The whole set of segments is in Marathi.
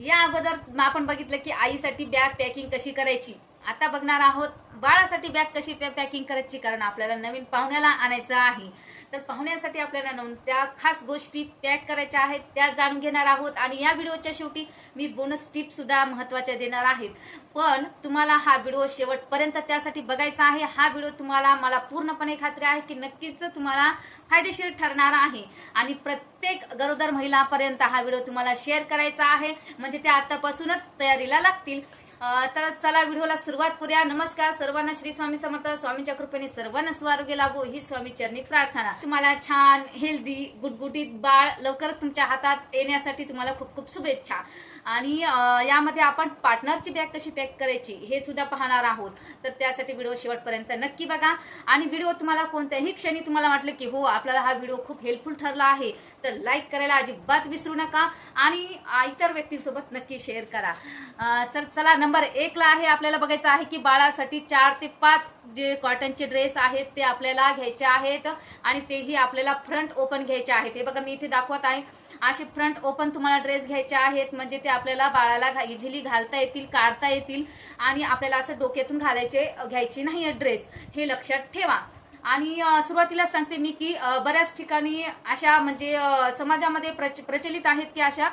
या अगोदर आपण बघितलं की आईसाठी बॅग पॅकिंग कशी करायची? आता बघणार आहोत बाळासाठी बॅग कशी पॅकिंग करायची कारण आपल्याला नवीन पाहुण्याला आणायचं आहे. तर पाहुण्यासाठी आपल्याला नवीन त्या खास गोष्टी पॅक करायच्या आहेत त्या जाणून घेणार आहोत. आणि या व्हिडिओच्या शेवटी मी बोनस टिप सुद्धा महत्त्वाच्या देणार आहेत. पण तुम्हाला हा व्हिडिओ शेवटपर्यंत त्यासाठी बघायचा आहे. हा व्हिडिओ तुम्हाला मला पूर्णपणे खात्री आहे की नक्कीच तुम्हाला फायदेशीर ठरणार आहे. आणि प्रत्येक गरोदर महिलापर्यंत हा व्हिडिओ तुम्हाला शेअर करायचा आहे. म्हणजे त्या आतापासूनच तयारीला लागतील. तर चला व्हिडिओला सुरुवात करूया. नमस्कार सर्वांना श्री स्वामी समर्थ. स्वामीच्या कृपेने सर्वांना स्वारोग्य लाभो. ही स्वामी चरणी प्रार्थना. तुम्हाला छान हेल्दी गुटगुटीत बाळ लवकरच तुमच्या हातात येण्यासाठी तुम्हाला खूप खूप शुभेच्छा. आणि यामध्ये आपण पार्टनरची बॅग कशी पॅक करायची हे सुद्धा पाहणार आहोत. तर त्यासाठी व्हिडिओ शेवटपर्यंत नक्की बघा. आणि व्हिडिओ तुम्हाला कोणत्याही क्षणी तुम्हाला वाटलं की हो आपल्याला हा व्हिडिओ खूप हेल्पफुल ठरला आहे तर लाईक करायला अजिबात विसरू नका. आणि इतर व्यक्तींसोबत नक्की शेअर करा. तर चला नंबर एक ला आहे आपल्याला बघायचं आहे की बाळासाठी चार ते पाच जे कॉटनचे ड्रेस आहेत ते आपल्याला घ्यायचे आहेत. आणि तेही आपल्याला फ्रंट ओपन घ्यायचे आहेत. हे बघा मी इथे दाखवत आहे. असे फ्रंट ओपन तुम्हाला ड्रेस घ्यायचे आहेत. म्हणजे ते आपल्याला बाळाला इझिली घालता येतील काढता येतील आणि आपल्याला असं डोक्यातून घालायचे घ्यायचे नाही ड्रेस हे लक्षात ठेवा. आणि सुरुवातीला सांगते मी की बऱ्याच ठिकाणी अशा म्हणजे समाजामध्ये प्रच- प्रचलित आहेत की अशा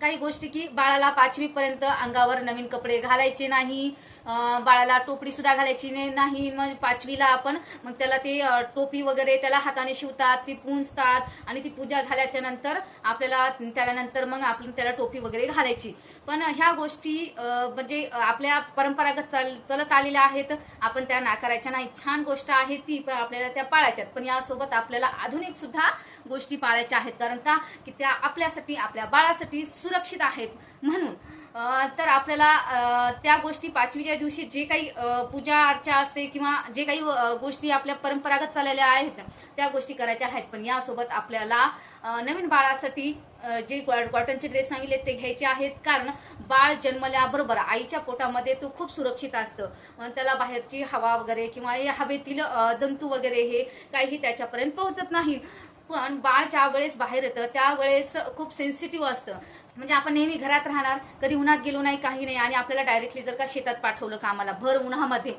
काही गोष्टी की बाळाला पाचवीपर्यंत अंगावर नवीन कपडे घालायचे नाही बाळाला टोपडी सुद्धा घालायची नाही- मग पाचवीला आपण मग त्याला ते टोपी वगैरे त्याला हाताने शिवतात ती पुंजतात आणि ती पूजा झाल्याच्यानंतर आपल्याला त्यानंतर मग आपण त्याला टोपी वगैरे घालायची. पण ह्या गोष्टी म्हणजे आपल्या परंपरागत चाल चलत आलेल्या आहेत. आपण त्या नाकारायच्या नाही. छान गोष्ट आहे ती पण आपल्याला त्या पाळायच्यात. पण यासोबत आपल्याला आधुनिक सुद्धा गोष्टी पाळायच्या आहेत. कारण का? की त्या आपल्यासाठी आपल्या बाळासाठी सुरक्षित आहेत. म्हणून तर आपल्याला त्या गोष्टी पाचवीच्या दिवशी जे काही पूजा अर्चा असते किंवा जे काही गोष्टी आपल्या परंपरागत चाललेल्या आहेत त्या गोष्टी करायच्या आहेत. पण यासोबत आपल्याला नवीन बाळासाठी जे कॉटनचे ड्रेस सांगितले ते घ्यायचे आहेत. कारण बाळ जन्मल्याबरोबर आईच्या पोटामध्ये तो खूप सुरक्षित असतं. त्याला बाहेरची हवा वगैरे किंवा हे हवेतील जंतू वगैरे हे काहीही त्याच्यापर्यंत पोहोचत नाही. पण बाळ ज्या वेळेस बाहेर येतं त्यावेळेस खूप सेन्सिटिव्ह असतं. म्हणजे आपण नेहमी घरात राहणार कधी उन्हात गेलो नाही काही नाही आणि आपल्याला डायरेक्टली जर का शेतात पाठवलं कामाला भर उन्हामध्ये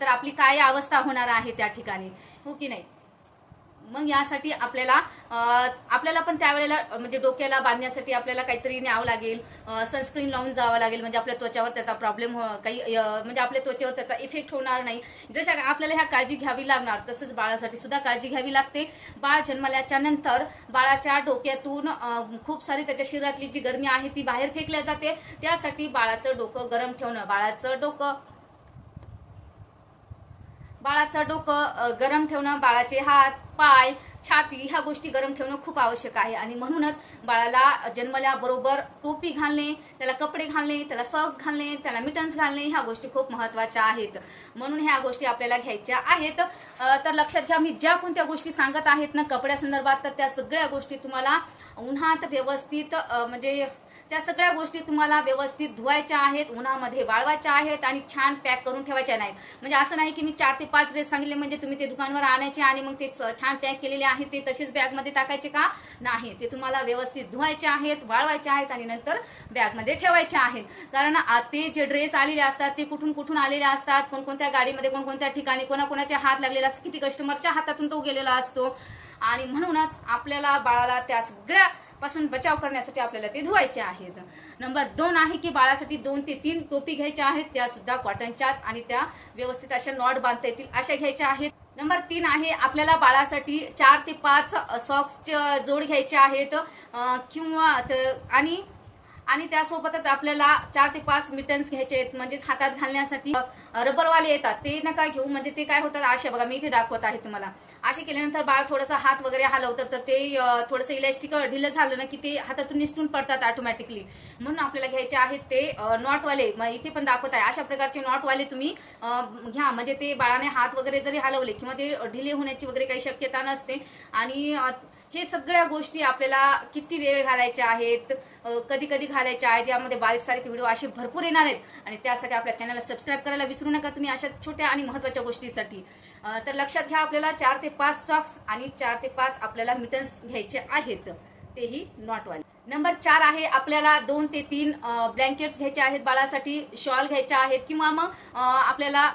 तर आपली काय अवस्था होणार आहे त्या ठिकाणी? हो की नाही? मग यासाठी आपल्याला आपल्याला पण त्यावेळेला म्हणजे डोक्याला बांधण्यासाठी आपल्याला काहीतरी न्यावं लागेल. सनस्क्रीन लावून जावं लागेल. म्हणजे आपल्या त्वचावर त्याचा प्रॉब्लेम हो, काही म्हणजे आपल्या त्वचेवर त्याचा इफेक्ट होणार नाही. जशा आपल्याला ह्या काळजी घ्यावी लागणार तसंच बाळासाठी सुद्धा काळजी घ्यावी लागते. बाळ जन्मल्याच्या नंतर बाळाच्या डोक्यातून खूप सारी त्याच्या शरीरातली जी गरमी आहे ती बाहेर फेकल्या जाते. त्यासाठी बाळाचं डोकं गरम ठेवणं बाळाचं डोकं बाळाचं डोकं गरम ठेवणं बाळाचे हात पाय छाती ह्या गोष्टी गरम ठेवणं खूप आवश्यक आहे. आणि म्हणूनच बाळाला जन्मल्याबरोबर टोपी घालणे त्याला कपडे घालणे त्याला सॉक्स घालणे त्याला मिटन्स घालणे ह्या गोष्टी खूप महत्त्वाच्या आहेत. म्हणून ह्या गोष्टी आपल्याला घ्यायच्या आहेत. तर लक्षात घ्या मी ज्या कोणत्या गोष्टी सांगत आहेत ना कपड्यासंदर्भात तर त्या सगळ्या गोष्टी तुम्हाला उन्हात व्यवस्थित म्हणजे त्या सगळ्या गोष्टी तुम्हाला व्यवस्थित धुवायच्या आहेत उन्हामध्ये वाळवायच्या आहेत आणि छान पॅक करून ठेवायच्या नाहीत. म्हणजे असं नाही की मी चार ते पाच ड्रेस सांगितले म्हणजे तुम्ही ते दुकानवर आणायचे आणि मग ते स- छान पॅक केलेले आहेत ते तसेच बॅगमध्ये टाकायचे का? नाही. ते तुम्हाला व्यवस्थित धुवायचे आहेत वाळवायचे आहेत आणि नंतर बॅगमध्ये ठेवायचे आहेत. कारण ते जे ड्रेस आलेले असतात ते कुठून कुठून आलेले असतात कोणकोणत्या गाडीमध्ये कोणकोणत्या ठिकाणी कोणाकोणाच्या हात लागलेला असतो किती कस्टमरच्या हातातून तो गेलेला असतो. आणि म्हणूनच आपल्याला बाळाला त्या सगळ्या पासून बचाव करण्यासाठी आपल्याला ते धुवायचे आहेत. नंबर दोन आहे की बाळासाठी दोन ते तीन टोपी घ्यायच्या आहेत. त्या सुद्धा कॉटनच्याच आणि त्या व्यवस्थित अशा नॉट बांधता येतील अशा घ्यायच्या आहेत. नंबर तीन आहे आपल्याला बाळासाठी चार ते पाच सॉक्सचे जोड घ्यायचे आहेत. किंवा आणि आणि त्यासोबतच आपल्याला चार ते पाच मिटन्स घ्यायचे आहेत. म्हणजे हातात घालण्यासाठी रबरवाले येतात. ते नका घेऊ. म्हणजे ते काय होतात? असे बघा मी इथे दाखवत आहे तुम्हाला. असे केल्यानंतर बाळ थोडंसं हात वगैरे हलवतात तर ते अ, थोडंसं इलॅस्टिक ढिलं झालं ना की ते हातातून निसटून पडतात ऑटोमॅटिकली म्हणून आपल्याला घ्यायचे आहेत ते नॉटवाले मग इथे पण दाखवत आहे. अशा प्रकारचे नॉटवाले तुम्ही घ्या. म्हणजे ते बाळाने हात वगैरे जरी हलवले किंवा ते ढिले होण्याची वगैरे काही शक्यता नसते. आणि हे सगळ्या गोष्टी आपल्याला किती वेळ घालायच्या आहेत कधी कधी घालायच्या आहेत यामध्ये बारीक सारीक व्हिडिओ असे भरपूर येणार आहेत. आणि त्यासाठी आपल्या चॅनलला सबस्क्राईब करायला विसरू नका तुम्ही अशा छोट्या आणि महत्त्वाच्या गोष्टीसाठी. तर लक्षात घ्या आपल्याला चार ते पाच सॉक्स आणि चार ते पाच आपल्याला मिटन्स घ्यायचे आहेत. तेही नॉटवाले नंबर चार आहे आपल्याला दोन ते तीन ब्लँकेट्स घ्यायचे आहेत बाळासाठी शॉल घ्यायच्या आहेत किंवा मग आपल्याला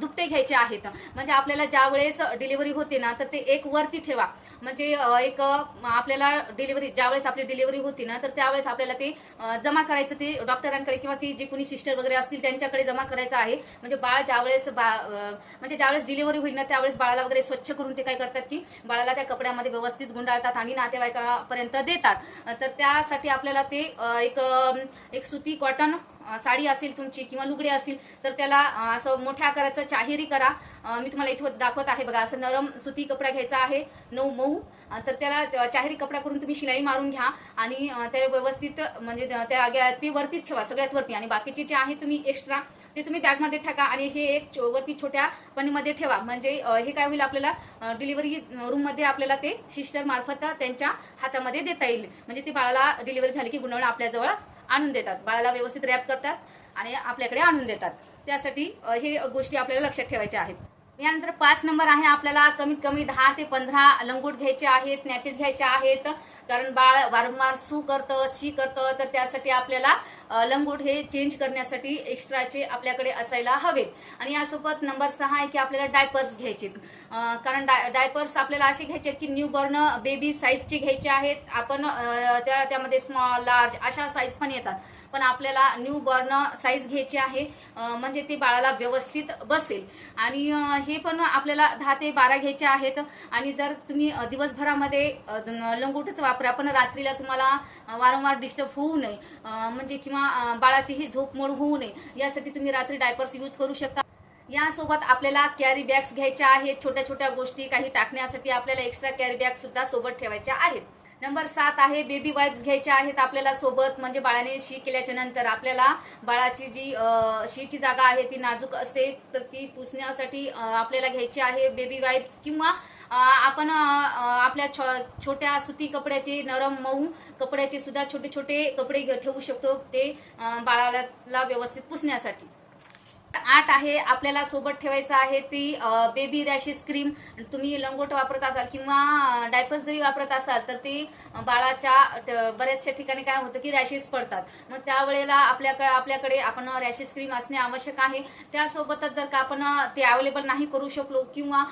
दुपटे घ्यायचे आहेत. म्हणजे आपल्याला ज्या वेळेस डिलिव्हरी होते ना तर ते एक वरती ठेवा. म्हणजे एक आपल्याला डिलिव्हरी ज्यावेळेस आपली डिलिव्हरी होती ना तर त्यावेळेस आपल्याला ते जमा करायचं ते डॉक्टरांकडे किंवा ती जे कोणी सिस्टर वगैरे असतील त्यांच्याकडे जमा करायचं आहे. म्हणजे बाळ ज्यावेळेस बा म्हणजे ज्यावेळेस डिलिव्हरी होईल ना त्यावेळेस बाळाला वगैरे स्वच्छ करून ते काय करतात की बाळाला त्या कपड्यामध्ये व्यवस्थित गुंडाळतात आणि नातेवाईकापर्यंत देतात. तर त्यासाठी आपल्याला ते एक एक सुती कॉटन साडी असेल तुमची किंवा लुगडे असतील तर त्याला असं मोठ्या आकाराचं चाहेरी करा. मी तुम्हाला इथं दाखवत आहे बघा असं नरम सुती कपडा घ्यायचा आहे नऊ मऊ. तर त्याला च- चाहेरी कपडा करून तुम्ही शिलाई मारून घ्या आणि त्या व्यवस्थित म्हणजे त्या- त्या ते वरतीच ठेवा सगळ्यात वरती. आणि बाकीचे जे आहे तुम्ही एक्स्ट्रा ते तुम्ही बॅगमध्ये टाका आणि हे एक चो- वरती छोट्या पणीमध्ये ठेवा. म्हणजे हे काय होईल आपल्याला डिलिव्हरी रूममध्ये आपल्याला ते सिस्टर मार्फत त्यांच्या हातामध्ये देता येईल. म्हणजे ते बाळाला डिलिव्हरी झाली की गुणवणं आपल्याजवळ आणून देतात. बाळाला व्यवस्थित रॅप करतात आणि आपल्याकडे आणून देतात. त्यासाठी हे गोष्टी आपल्याला लक्षात ठेवायच्या आहेत. यानंतर पाच नंबर आहे आपल्याला कमीत कमी दहा ते पंधरा लंगोट घ्यायचे आहेत नॅपीस घ्यायचे आहेत कारण बाळ वारंवार सू करतं शी करतं तर त्यासाठी आपल्याला लंगोट हे चेंज करण्यासाठी एक्स्ट्राचे आपल्याकडे असायला हवेत. आणि यासोबत नंबर सहा आहे की आपल्याला डायपर्स घ्यायचे कारण डाय डायपर्स आपल्याला असे घ्यायचे आहेत की न्यू बॉर्न बेबी साईजचे घ्यायचे आहेत. आपण त्या त्यामध्ये स्मॉल लार्ज अशा साईज पण येतात. पण आपल्याला न्यू बॉर्न साईज घ्यायची आहे म्हणजे ते बाळाला व्यवस्थित बसेल. आणि हे पण आपल्याला दहा ते बारा घ्यायचे आहेत. आणि जर तुम्ही दिवसभरामध्ये लंगोटच वापरा पण रात्रीला तुम्हाला वारंवार डिस्टर्ब होऊ नये. म्हणजे किंवा बाळाचीही बाळाची ही झोप मोड होऊ नये. यासाठी तुम्ही रात्री डायपर्स यूज करू शकता. यासोबत आपल्याला कॅरी बॅग्स घ्यायच्या आहेत. छोट्या छोट्या गोष्टी काही टाकण्यासाठी आपल्याला एक्स्ट्रा कॅरी बॅग सुद्धा सोबत ठेवायच्या आहेत. नंबर सात आहे बेबी वाईप्स घ्यायच्या आहेत आपल्याला सोबत. म्हणजे बाळाने शी केल्याच्यानंतर आपल्याला बाळाची जी शीची जागा आहे ती नाजूक असते. तर ती पुसण्यासाठी आपल्याला घ्यायची आहे बेबी वाईप्स किंवा आपण आपल्या छो- छोट्या सुती कपड्याचे नरम मऊ कपड्याचे सुद्धा छोटे छोटे कपडे घे- ठेवू शकतो ते बाळाला व्यवस्थित पुसण्यासाठी. आठ आहे आपल्याला सोबत ठेवायचं आहे ती बेबी रॅशेस क्रीम तुम्ही लंगोट वापरत असाल किंवा डायपर्स जरी वापरत असाल तर ती बाळाच्या बऱ्याचशा ठिकाणी काय होतं की रॅशेस पडतात. मग त्यावेळेला आपल्याकडे आपल्याकडे आपण रॅशेस क्रीम असणे आवश्यक आहे. त्यासोबतच जर का आपण ते अवेलेबल नाही करू शकलो किंवा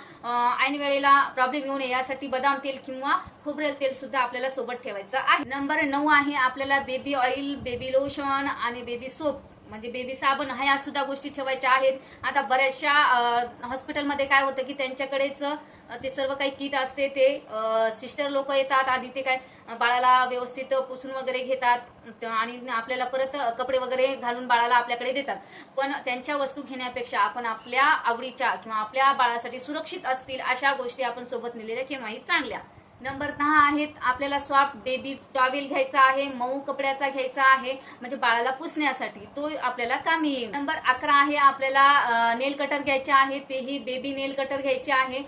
ऐन वेळेला प्रॉब्लेम येऊ नये यासाठी बदाम तेल किंवा खोबरेल तेल सुद्धा आपल्याला सोबत ठेवायचं आहे. नंबर नऊ आहे आपल्याला बेबी ऑइल बेबी लोशन आणि बेबी सोप म्हणजे बेबी साबण ह्या सुद्धा गोष्टी ठेवायच्या आहेत. आता बऱ्याचशा हॉस्पिटलमध्ये काय होतं की त्यांच्याकडेच ते सर्व काही किट असते ते सिस्टर लोक येतात आणि ते काय बाळाला व्यवस्थित पुसून वगैरे घेतात. आणि आपल्याला परत कपडे वगैरे घालून बाळाला आपल्याकडे देतात. पण त्यांच्या वस्तू घेण्यापेक्षा आपण आपल्या आवडीच्या किंवा आपल्या बाळासाठी सुरक्षित असतील अशा गोष्टी आपण सोबत नेलेल्या केव्हाही चांगल्या. नंबर दहा आहेत. आपल्याला सॉफ्ट बेबी टॉवेल घ्यायचा आहे मऊ कपड्याचा घ्यायचा आहे म्हणजे बाळाला पुसण्यासाठी. तो आपल्याला कामी येईल. नंबर अकरा आहे आपल्याला नेल कटर घ्यायचे आहे तेही बेबी नेल कटर घ्यायचे आहे.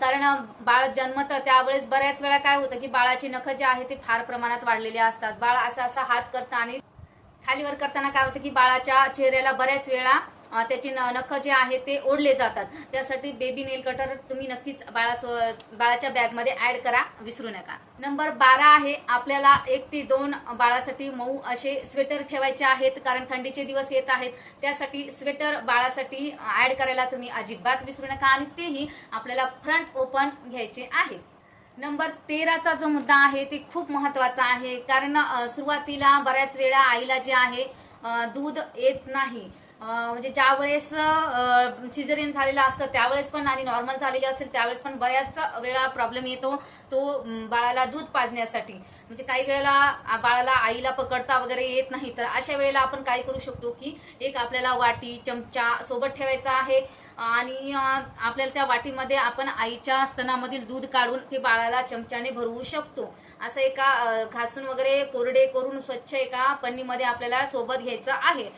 कारण बाळ जन्मतं त्यावेळेस बऱ्याच वेळा काय होतं की बाळाची नख जे आहे ते फार प्रमाणात वाढलेले असतात. बाळ असा असा हात करता आणि खालीवर करताना काय होतं की बाळाच्या चेहऱ्याला बऱ्याच वेळा त्याचे न- नख जे आहे ते ओढले जातात. त्यासाठी बेबी नेल कटर तुम्ही नक्कीच बाळा बाळाच्या बॅगमध्ये ऍड करा विसरू नका. नंबर बारा आहे आपल्याला एक ते दोन बाळासाठी मऊ असे स्वेटर ठेवायचे आहेत कारण थंडीचे दिवस येत आहेत. त्यासाठी स्वेटर बाळासाठी ऍड करायला तुम्ही अजिबात विसरू नका आणि तेही आपल्याला फ्रंट ओपन घ्यायचे आहे. नंबर तेराचा जो मुद्दा आहे ते खूप महत्त्वाचा आहे. कारण सुरुवातीला बऱ्याच वेळा आईला जे आहे दूध येत नाही. म्हणजे ज्या वेळेस सिझरियन झालेलं असतं त्यावेळेस पण आणि नॉर्मल झालेली असेल त्यावेळेस पण बऱ्याच वेळा प्रॉब्लेम येतो. तो बाळाला दूध पाजण्यासाठी. म्हणजे काही वेळेला बाळाला आईला पकडता वगैरे येत नाही तर अशा वेळेला आपण काय करू शकतो की एक आपल्याला वाटी चमचा सोबत ठेवायचा आहे. आणि आपल्याला त्या वाटीमध्ये आपण आईच्या स्तनामधील दूध काढून ते बाळाला चमच्याने भरवू शकतो. असं एका घासून वगैरे कोरडे करून स्वच्छ एका पन्नीमध्ये आपल्याला सोबत घ्यायचं आहे.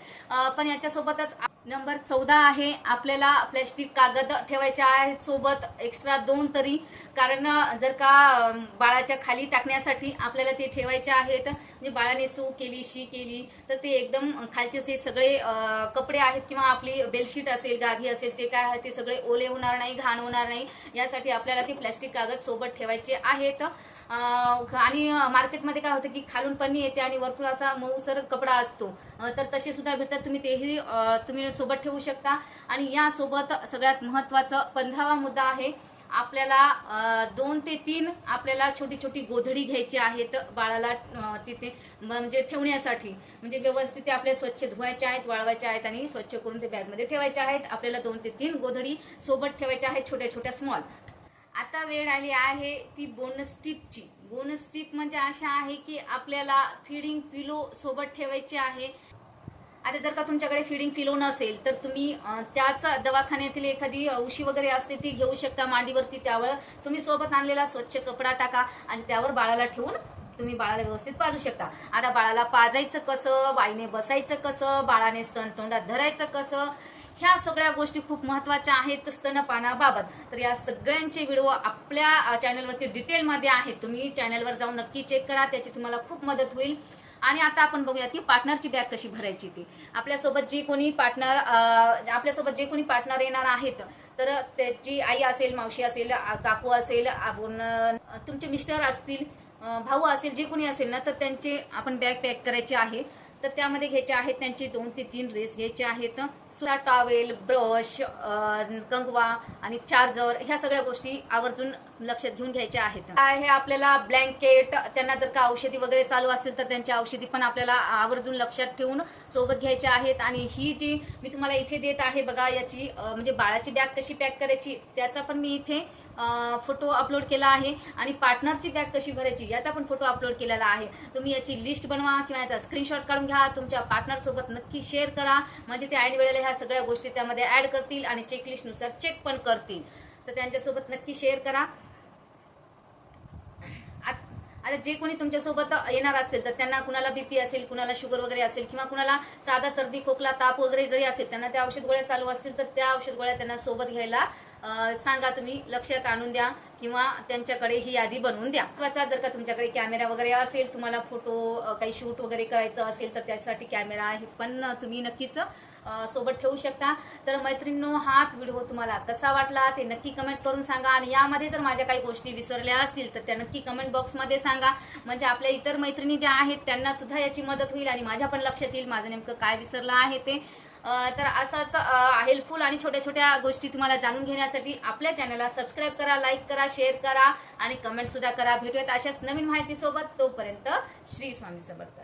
पण याच्यासोबतच नंबर चौदा आहे. आपल्याला प्लॅस्टिक कागद ठेवायचे आहेत. सोबत एक्स्ट्रा दोन तरी. कारण जर का बाळाच्या खाली टाकण्यासाठी आपल्याला ते ठेवायचे आहेत. म्हणजे बाळाने सू केली शी केली तर ते एकदम खालचे असे सगळे कपडे आहेत किंवा आपली बेडशीट असेल गादी असेल ते काय आहे ते सगळे ओले होणार नाही घाण होणार नाही. यासाठी आपल्याला ते प्लॅस्टिक कागद सोबत ठेवायचे आहेत. आणि मार्केटमध्ये काय होतं की खालून पन्नी येते आणि वरतून असा मऊसर कपडा असतो. तर तसे सुद्धा भेटतात. तुम्ही तेही तुम्ही सोबत ठेवू शकता. आणि यासोबत सगळ्यात महत्वाचं पंधरावा मुद्दा आहे आपल्याला दोन ते तीन आपल्याला छोटी छोटी गोधडी घ्यायची आहेत बाळाला तिथे म्हणजे ठेवण्यासाठी. म्हणजे व्यवस्थित ते आपल्या स्वच्छ धुवायचे आहेत वाळवायचे आहेत आणि स्वच्छ करून ते बॅगमध्ये ठेवायचे आहेत. आपल्याला दोन ते तीन गोधडी सोबत ठेवायच्या आहेत छोट्या छोट्या स्मॉल. आता वेळ आली आहे ती बोनस टिपची बोनस टिप म्हणजे अशा आहे की आपल्याला फिडिंग पिलो सोबत ठेवायची आहे. आता जर का तुमच्याकडे फिडिंग पिलो नसेल तर तुम्ही त्याच दवाखान्यातील एखादी उशी वगैरे असते ती घेऊ शकता मांडीवरती त्यावर. तुम्ही सोबत आणलेला स्वच्छ कपडा टाका आणि त्यावर बाळाला ठेवून तुम्ही बाळाला व्यवस्थित पाजू शकता. आता बाळाला पाजायचं कसं बाईने बसायचं कसं बाळाने स्तन तोंडात धरायचं कसं ह्या सगळ्या गोष्टी खूप महत्त्वाच्या आहेत स्तनपानाबाबत तर या सगळ्यांचे व्हिडिओ आपल्या चॅनलवरती डिटेलमध्ये आहेत. तुम्ही चॅनलवर जाऊन नक्की चेक करा त्याची तुम्हाला खूप मदत होईल. आणि आता आपण बघूया की पार्टनरची बॅग कशी भरायची ती. आपल्यासोबत जे कोणी पार्टनर आपल्यासोबत जे कोणी पार्टनर येणार आहेत तर त्याची आई असेल मावशी असेल काकू असेल आपण तुमचे मिस्टर असतील भाऊ असेल जे कोणी असेल ना तर त्यांचे आपण बॅग पॅक करायची आहे. तर त्यामध्ये घ्यायचे आहेत त्यांचे दोन ते तीन ड्रेस घ्यायचे आहेत. सुद्धा टॉवेल ब्रश कंगवा आणि चार्जर ह्या सगळ्या गोष्टी आवर्जून लक्षात घेऊन घ्यायच्या आहेत. हे आपल्याला ब्लँकेट त्यांना जर का औषधी वगैरे चालू असतील तर त्यांच्या औषधी पण आपल्याला आवर्जून लक्षात ठेवून सोबत घ्यायच्या आहेत. आणि ही जी मी तुम्हाला इथे देत आहे बघा याची म्हणजे बाळाची बॅग कशी पॅक करायची त्याचा पण मी इथे फोटो अपलोड केला आहे आणि पार्टनरची बॅग कशी भरायची याचा पण फोटो अपलोड केलेला आहे. तुम्ही याची लिस्ट बनवा किंवा याचा स्क्रीनशॉट काढून घ्या. तुमच्या पार्टनरसोबत नक्की शेअर करा. म्हणजे ते ऐन वेळेला ह्या सगळ्या गोष्टी त्यामध्ये ॲड करतील आणि चेकलिस्टनुसार चेक पण करतील. तर त्यांच्यासोबत नक्की शेअर करा. आता जे कोणी तुमच्यासोबत येणार असतील तर त्यांना कुणाला बीपी असेल कुणाला शुगर वगैरे असेल किंवा कुणाला साधा सर्दी खोकला ताप वगैरे जरी असेल त्यांना त्या औषध गोळ्या चालू असतील तर त्या औषध गोळ्या त्यांना सोबत घ्यायला सांगा तुम्ही. लक्षात आणून द्या किंवा त्यांच्याकडे ही यादी बनवून द्या. महत्त्वाचा जर का तुमच्याकडे कॅमेरा वगैरे असेल तुम्हाला फोटो काही शूट वगैरे करायचं असेल तर त्यासाठी कॅमेरा आहे पण तुम्ही नक्कीच सोबत ठेवू शकता. तर मैत्रिणींनो हा व्हिडिओ तुम्हाला कसा वाटला ते नक्की कमेंट करून सांगा. आणि यामध्ये जर माझ्या काही गोष्टी विसरल्या असतील तर त्या नक्की कमेंट बॉक्समध्ये सांगा. म्हणजे आपल्या इतर मैत्रिणी ज्या आहेत त्यांना सुद्धा याची मदत होईल आणि माझ्या पण लक्षात येईल माझं नेमकं काय विसरलं आहे ते. तर असंच हेल्पफुल आणि छोट्या छोट्या गोष्टी तुम्हाला जाणून घेण्यासाठी आपल्या चॅनलला सबस्क्राईब करा लाईक करा शेअर करा आणि कमेंट सुद्धा करा. भेटूयात अशाच नवीन माहितीसोबत. तोपर्यंत श्री स्वामी समर्थ.